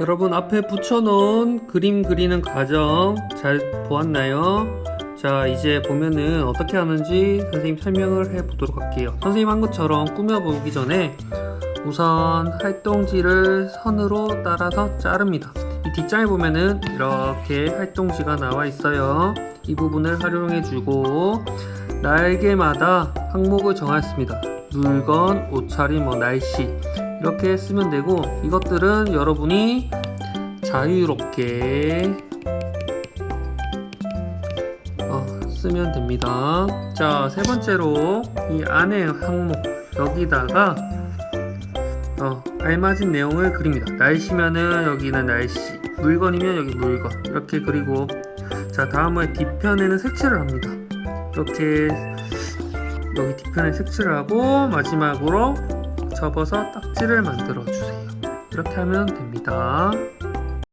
여러분 앞에 붙여놓은 그림 그리는 과정 잘 보았나요? 자 이제 보면은 어떻게 하는지 선생님 설명을 해 보도록 할게요. 선생님 한 것처럼 꾸며보기 전에 우선 활동지를 선으로 따라서 자릅니다. 이 뒷장에 보면은 이렇게 활동지가 나와 있어요. 이 부분을 활용해 주고 날개마다 항목을 정하였습니다. 물건, 옷차림, 뭐 날씨 이렇게 쓰면 되고 이것들은 여러분이 자유롭게 어, 쓰면 됩니다. 자, 세 번째로 이 안에 항목 여기다가 어, 알맞은 내용을 그립니다. 날씨면은 여기는 날씨, 물건이면 여기 물건 이렇게 그리고 자 다음에 뒤편에는 색칠을 합니다. 이렇게 여기 뒤편에 색칠을 하고 마지막으로 접어서 딱지를 만들어 주세요. 이렇게 하면 됩니다.